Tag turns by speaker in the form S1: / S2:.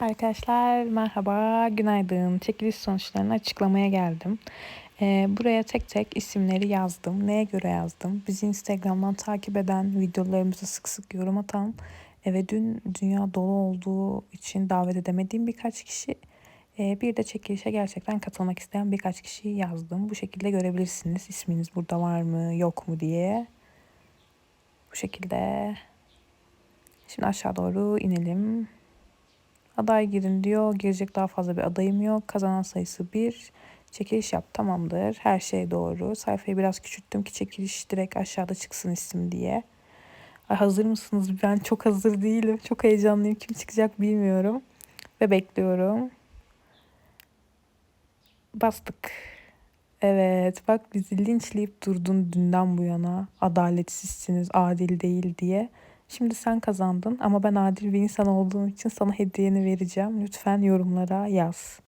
S1: Arkadaşlar merhaba, günaydın. Çekiliş sonuçlarını açıklamaya geldim. Ee, buraya tek tek isimleri yazdım. Neye göre yazdım? Bizi Instagram'dan takip eden, videolarımıza sık sık yorum atan e, ve dün dünya dolu olduğu için davet edemediğim birkaç kişi, e, bir de çekilişe gerçekten katılmak isteyen birkaç kişiyi yazdım. Bu şekilde görebilirsiniz isminiz burada var mı, yok mu diye. Bu şekilde. Şimdi aşağı doğru inelim. Aday girin diyor. Girecek daha fazla bir adayım yok. Kazanan sayısı 1. Çekiliş yap tamamdır. Her şey doğru. Sayfayı biraz küçülttüm ki çekiliş direkt aşağıda çıksın isim diye. Ay, hazır mısınız? Ben çok hazır değilim. Çok heyecanlıyım. Kim çıkacak bilmiyorum. Ve bekliyorum. Bastık. Evet bak bizi linçleyip durdun dünden bu yana. Adaletsizsiniz, adil değil diye. Şimdi sen kazandın ama ben adil bir insan olduğum için sana hediyeni vereceğim. Lütfen yorumlara yaz.